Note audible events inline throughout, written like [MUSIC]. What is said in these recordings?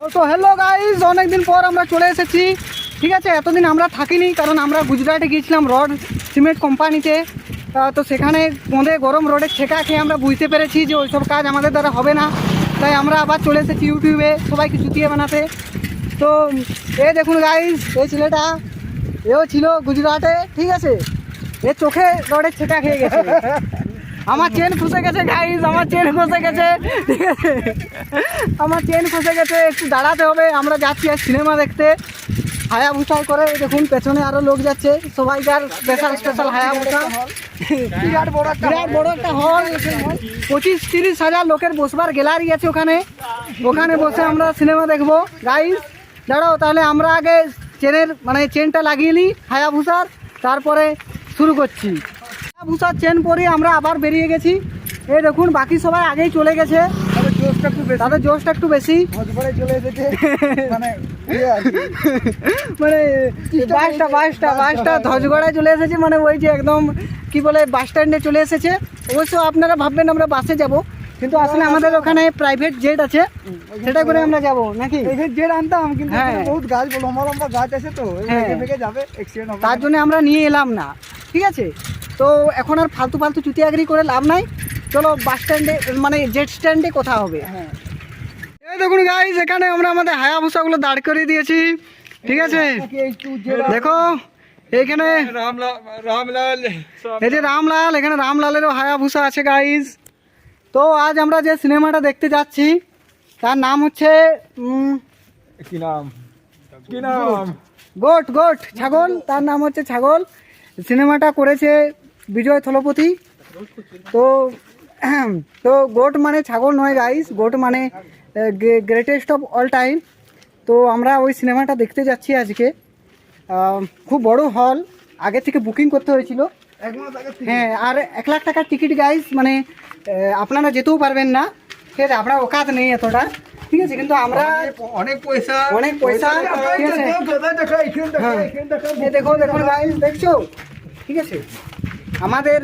তো hello guys অনেকদিন পর আমরা চলে এসেছি। ঠিক আছে, এতদিন আমরা থাকিনি, কারণ আমরা গুজরাটে গিয়েছিলাম রড সিমেন্ট কোম্পানিতে। তো সেখানে মধ্যে গরম রোডের ছেঁকা খেয়ে আমরা বুঝতে পেরেছি যে ওইসব কাজ আমাদের দ্বারা হবে না। তাই আমরা আবার চলে এসেছি ইউটিউবে সবাইকে চুটিয়ে বানাতে। তো, এ দেখুন গাইজ এই ছেলেটা, এও ছিল গুজরাটে, ঠিক আছে? এ চোখে রডের ছেঁকা খেয়ে গেছে। [LAUGHS] আমার চেন ফুসে গেছে গাইজ আমার চেন ফসে গেছে। ঠিক আছে? আমার চেন ফসে গেছে একটু দাঁড়াতে হবে। আমরা যাচ্ছি আর সিনেমা দেখতে। হায়া ভুসায় করে দেখুন পেছনে আরও লোক যাচ্ছে। সবাইকার স্পেশাল স্পেশাল হায়া ভুসা বিরাট বড় একটা বিরাট বড় একটা হল পঁচিশ তিরিশ হাজার লোকের বসবার গ্যালারি আছে ওখানে। ওখানে বসে আমরা সিনেমা দেখব। গাইজ দাঁড়াও তাহলে আমরা আগে চেনের মানে চেনটা লাগিয়ে নিই হায়া ভুসার তারপরে শুরু করছি। ভুষার চেন পরে আমরা আবার বেরিয়ে গেছি। এই দেখুন বাকি সবাই আগেই চলে গেছে। তাদের জোশটা একটু বেশি। চলে এসেছে মানে ইয়ে। মানে বাসটা বাসটা বাসটা ধজগড়ায় চলে এসেছে। মানে ওই যে একদম কি বলে বাস স্ট্যান্ডে চলে এসেছে। অবশ্য আপনারা ভাববেন আমরা বাসে যাব কিন্তু আসলে আমাদের ওখানে প্রাইভেট জেট আছে। সেটা করে আমরা যাব নাকি? জেড আনতাম কিন্তু হ্যাঁ। বহুত গাছ লম্বা লম্বা গাছ আছে তো হ্যাঁ। যাবে তার জন্য আমরা নিয়ে এলাম না। ঠিক আছে? তো এখন আর ফালতু ফালতু চুতিয়াগিরি করে লাভ নাই। চলো বাস স্ট্যান্ডে মানে জেট স্ট্যান্ডে কথা হবে। হ্যাঁ। এই দেখুন গাইজ এখানে আমরা আমাদের হায়াভুসাগুলো দাঁড় করিয়ে দিয়েছি। ঠিক আছে? দেখো এইখানে রামলাল এই যে রামলাল এখানে রামলালেরও হায়াভুসা আছে গাইজ তো আজ আমরা যে সিনেমাটা দেখতে যাচ্ছি তার নাম হচ্ছে কি নাম? কি নাম? গোট। গোট ছাগল। তার নাম হচ্ছে ছাগল। সিনেমাটা করেছে বিজয় থলপতি। তো তো গোট মানে ছাগল নয় গাইস গোট মানে গ্রেটেস্ট অফ অল টাইম তো আমরা ওই সিনেমাটা দেখতে যাচ্ছি আজকে। খুব বড় হল আগে থেকে বুকিং করতে হয়েছিল। হ্যাঁ আর এক লাখ টাকার টিকিট গাইস মানে আপনারা যেতেও পারবেন না। ঠিক আছে আপনার ওকাত নেই এতটা। ঠিক আছে কিন্তু আমরা অনেক পয়সা। অনেক পয়সা ঠিক আছে। হ্যাঁ। দেখো দেখো গাইস দেখছ? ঠিক আছে। আমাদের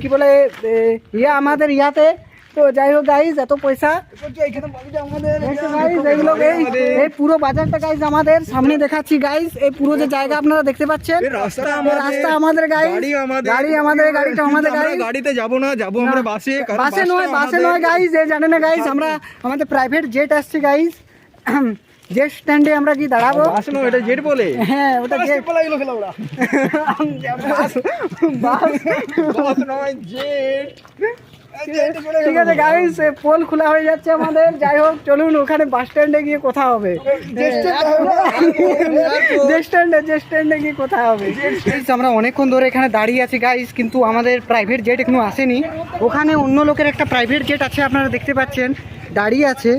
কি বলে ইয়া আমাদের ইয়াতে। তো যাই হোক গাইজ এত পয়সা। এইগুলো এই এই পুরো বাজারটা গাইজ আমাদের। সামনে দেখাচ্ছি গাইজ এই পুরো যে জায়গা আপনারা দেখতে পাচ্ছেন। রাস্তা আমাদের, রাস্তা আমাদের গাইজ গাড়ি আমাদের। গাড়িটা আমাদের গাড়ি গাড়িতে যাব না যাব আমরা বাসে বাসে নয় বাসে নয় গাইজ এ জানে না গাইজ আমরা আমাদের প্রাইভেট জেট আসছে গাইজ জেট স্ট্যান্ডে আমরা কি দাঁড়াবো? নয় এটা জেট বলে। হ্যাঁ ওটা জেট পালাইলো খেলা ওরা। বাস নয় জেট ঠিক আছে গাইস পোল খোলা হয়ে যাচ্ছে আমাদের। যাই হোক চলুন ওখানে বাস স্ট্যান্ডে গিয়ে কথা হবে। স্ট্যান্ডে যে স্ট্যান্ডে গিয়ে কথা হবে। আমরা অনেকক্ষণ ধরে এখানে দাঁড়িয়ে আছি গাইস কিন্তু আমাদের প্রাইভেট জেট এখনও আসেনি। ওখানে অন্য লোকের একটা প্রাইভেট জেট আছে আপনারা দেখতে পাচ্ছেন। দাঁড়িয়ে আছে।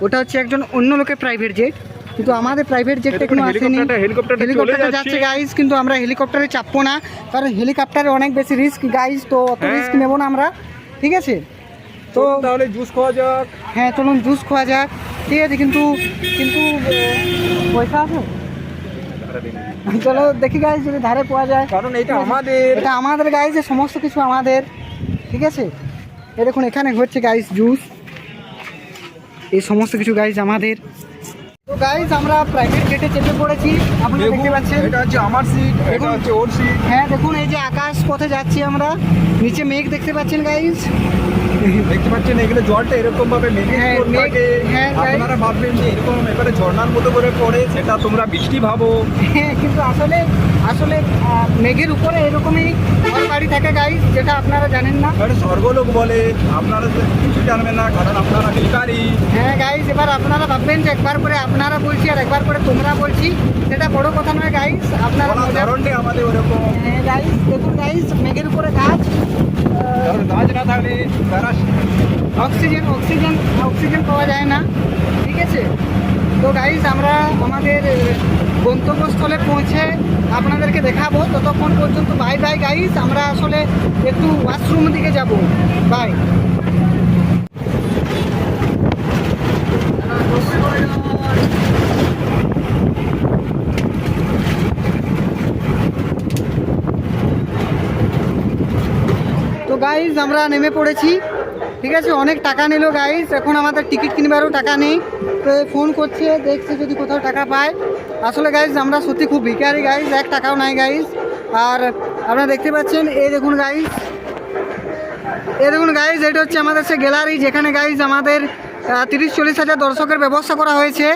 ওটা হচ্ছে একজন অন্য লোকের প্রাইভেট জেট কিন্তু আমাদের প্রাইভেট জেট এখনও আসেনি। হেলিকপ্টারটা- যাচ্ছে। গাইস কিন্তু আমরা হেলিকপ্টারে চাপবো না কারণ হেলিকপ্টারে অনেক বেশি রিস্ক গাইস তো অত হ্যাঁ। রিস্ক নেব না আমরা ঠিক আছে? তো তো তাহলে জুস খাওয়া যাক। হ্যাঁ চলুন জুস খাওয়া যাক। ঠিক আছে কিন্তু কিন্তু পয়সা আছে? চলো দেখি গাইজ যদি ধারে পাওয়া যায়। কারণ এটা আমাদের। এটা আমাদের গাইজ সমস্ত কিছু আমাদের ঠিক আছে? এ দেখুন এখানে হচ্ছে গাইজ জুস এই সমস্ত কিছু গাইজ আমাদের। তো গাইজ আমরা প্রাইভেট গেটে চেপে পড়েছি। আপনি দেখতে পাচ্ছেন। এটা হচ্ছে আমার সিট এটা হচ্ছে ওর সিট হ্যাঁ দেখুন এই যে আকাশ পথে যাচ্ছি আমরা নিচে মেঘ দেখতে পাচ্ছেন গাইজ দেখতে পাচ্ছেন এগুলো জলটা এরকম ভাবে মেঘে হ্যাঁ, থাকে। হ্যাঁ, আপনারা ভাববেন যে এরকম এবারে ঝর্ণার মতো করে পড়ে সেটা তোমরা বৃষ্টি ভাবো। হ্যাঁ কিন্তু আসলে আসলে মেঘের উপরে এরকমই ঘর বাড়ি থাকে গাইজ যেটা আপনারা জানেন না। এটা স্বর্গলোক বলে আপনারা তো কিছু জানবেন না কারণ আপনারা ভিকারি হ্যাঁ গাইজ এবার আপনারা ভাববেন যে একবার করে আপনারা বলছি আর একবার করে তোমরা বলছি সেটা বড় কথা নয় গাইজ আপনারা আমাদের ওরকম। হ্যাঁ গাইজ দেখুন গাইজ মেঘের উপরে গাছ। কারণ গাছ না থাকলে তারা অক্সিজেন অক্সিজেন অক্সিজেন পাওয়া যায় না। ঠিক আছে? তো গাইজ আমরা আমাদের গন্তব্যস্থলে পৌঁছে আপনাদেরকে দেখাবো। ততক্ষণ পর্যন্ত বাই বাই গাইজ আমরা আসলে একটু ওয়াশরুম দিকে যাব। বাই গাইজ আমরা নেমে পড়েছি। ঠিক আছে, অনেক টাকা নিল গাইজ এখন আমাদের টিকিট কিনবারও টাকা নেই। তো ফোন করছে, দেখছে যদি কোথাও টাকা পায়। আসলে গাইজ আমরা সত্যি খুব ভিকারি গাইস এক টাকাও নাই গাইস আর আপনারা দেখতে পাচ্ছেন, এই দেখুন গাইজ এ দেখুন গাইজ এটা হচ্ছে আমাদের সে গ্যালারি যেখানে গাইজ আমাদের তিরিশ চল্লিশ হাজার দর্শকের ব্যবস্থা করা হয়েছে।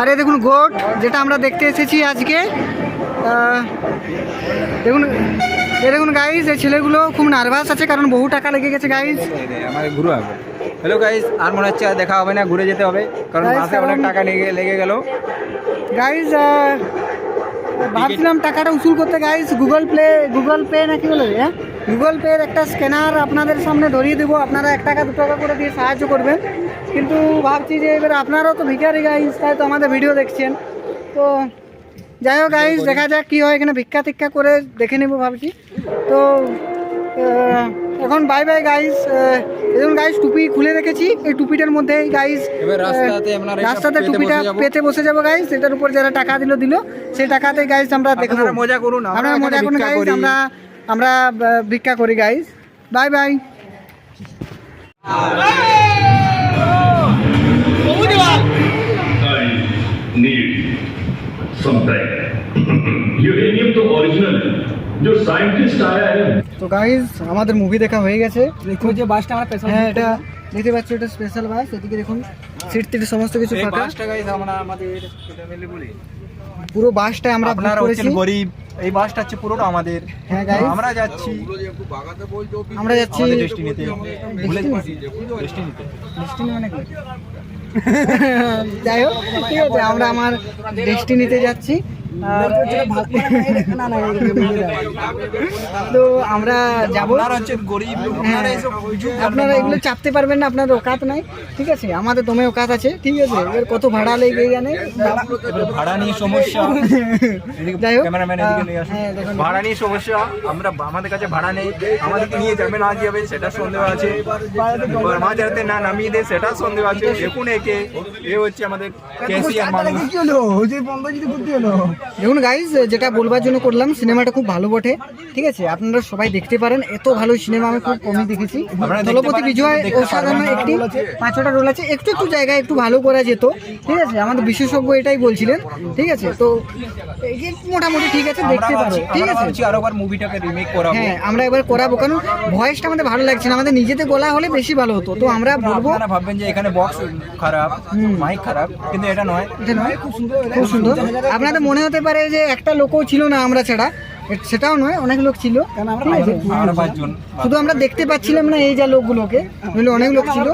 আর এ দেখুন গোট যেটা আমরা দেখতে এসেছি আজকে। দেখুন এই দেখুন গাইজ এই ছেলেগুলো খুব নার্ভাস আছে কারণ বহু টাকা লেগে গেছে গাইজ আমাদের ঘুরে হবে হ্যালো গাইস আর মনে হচ্ছে আর দেখা হবে না ঘুরে যেতে হবে কারণ মাসে অনেক টাকা লেগে লেগে গেল। গাইজ ভাবছিলাম টাকাটা উসুল করতে guys Google Play Google Pay নাকি বলে হ্যাঁ? গুগল পের একটা স্ক্যানার আপনাদের সামনে ধরিয়ে দেবো। আপনারা এক টাকা দু টাকা করে দিয়ে সাহায্য করবেন। কিন্তু ভাবছি যে এবার আপনারাও তো ভিখারি গাইজ তাই তো আমাদের ভিডিও দেখছেন। তো যাই হোক গাইজ দেখা যাক কী হয়। এখানে ভিক্ষা টিক্ষা করে দেখে নেব ভাবছি। তো এখন বাই বাই গাইজ এখন গাইজ টুপি খুলে রেখেছি। এই টুপিটার মধ্যে গাইজ এবার রাস্তাতে রাস্তাতে টুপিটা পেতে বসে যাব গাইজ সেটার উপর যারা টাকা দিল দিল সেই টাকাতে গাইজ আমরা দেখব মজা করুন আমরা আমরা মজা করুন ভিক্ষা গাইজ আমরা আমরা ভিক্ষা করি গাইজ বাই বাই I তো গাইজ আমাদের মুভি দেখা হয়ে গেছে। দেখো যে বাসটা আমরা পেছনে হ্যাঁ এটা দেখতে পাচ্ছ এটা স্পেশাল বাস এদিকে দেখুন সিট টিট সমস্ত কিছু এই ফাঁকা। বাসটা গাইস আমরা আমাদের এটা পুরো বাসটা আমরা বুক আপনারা করেছি। হচ্ছেন গরিব। এই বাসটা হচ্ছে পুরোটা আমাদের। হ্যাঁ গাইজ আমরা যাচ্ছি। আমরা যাচ্ছি ডেস্টিনিতে ডেস্টিনিতে ডেস্টিনি মানে কি? [LAUGHS] যাই হোক ঠিক আছে আমরা আমার ডেস্টিনিতে যাচ্ছি। তো আমরা যাব। আপনারা আপনারা হ্যাঁ। আপনারা এগুলো চাপতে পারবেন না আপনাদের ওকাত নাই ঠিক আছে? আমাদের দমে ওকাত আছে ঠিক আছে? এবার কত ভাড়া লেগে জানে? ভাড়া নিয়ে সমস্যা। [LAUGHS] যাই হোক, হ্যাঁ। ভাড়া নিয়ে সমস্যা আমরা আমাদের কাছে ভাড়া নেই আমাদেরকে নিয়ে যাবে না যাবে সেটা সন্দেহ আছে। না নামিয়ে দেয় সেটা সন্দেহ আছে। দেখুন একে এ হচ্ছে আমাদের ক্যাশিয়ার মানুষ। কি হলো? যে বন্ধ যদি করতে হলো। দেখুন গাইজ যেটা বলবার জন্য করলাম সিনেমাটা খুব ভালো বটে ঠিক আছে? আপনারা সবাই দেখতে পারেন এত ভালো সিনেমা আমি খুব কমই দেখেছি। দলপতি বিজয় অসাধারণ। একটি পাঁচটা রোল আছে একটু একটু জায়গায় একটু ভালো করা যেত ঠিক আছে? আমাদের বিশেষজ্ঞ এটাই বলছিলেন ঠিক আছে? তো মোটামুটি ঠিক আছে দেখতে পারো ঠিক আছে? মুভিটাকে রিমেক করাবো। হ্যাঁ আমরা এবার করাবো কারণ ভয়েসটা আমাদের ভালো লাগছে না আমাদের নিজেদের গলা হলে বেশি ভালো হতো। তো আমরা বলব আপনারা ভাববেন যে এখানে বক্স খারাপ মাইক খারাপ কিন্তু এটা নয়। এটা নয়? খুব সুন্দর। আপনাদের মনে হতে পারে যে একটা লোকও ছিল না আমরা ছাড়া। সেটাও নয় অনেক লোক ছিল। আমরা শুধু আমরা দেখতে পাচ্ছিলাম না এই যা লোকগুলোকে। অনেক লোক ছিল।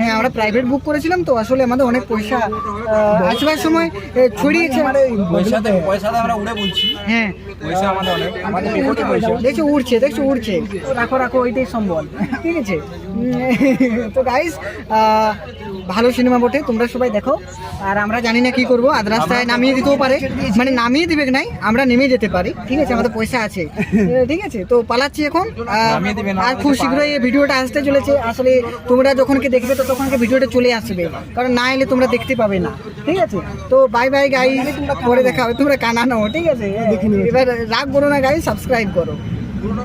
হ্যাঁ আমরা প্রাইভেট বুক করেছিলাম তো আসলে আমাদের অনেক পয়সা আসবার সময় ছড়িয়েছে। পয়সাতে পয়সাতে আমরা উড়ে বলছি। হ্যাঁ। পয়সা আমাদের অনেক আমাদের বিপদে পয়সা। দেখছ উড়ছে দেখছ উড়ছে। রাখো রাখো ওইটাই সম্বল। ঠিক আছে? তো গাইস ভালো সিনেমা বটে তোমরা সবাই দেখো। আর আমরা জানি না কি করব আধ রাস্তায় নামিয়ে দিতেও পারে। মানে নামিয়ে দিবে নাই আমরা নেমে যেতে পারি। ঠিক আছে? আমাদের পয়সা আছে। [LAUGHS] ঠিক আছে? তো পালাচ্ছি এখন। আর খুব শীঘ্রই এই ভিডিওটা আসতে চলেছে। আসলে তোমরা যখনকে দেখবে তো তখন ভিডিওটা চলে আসবে। কারণ না এলে তোমরা দেখতে পাবে না। ঠিক আছে? তো বাই বাই গাই পরে দেখা হবে। তোমরা কানানো ঠিক আছে? এবার রাগ করো না গাই সাবস্ক্রাইব করো।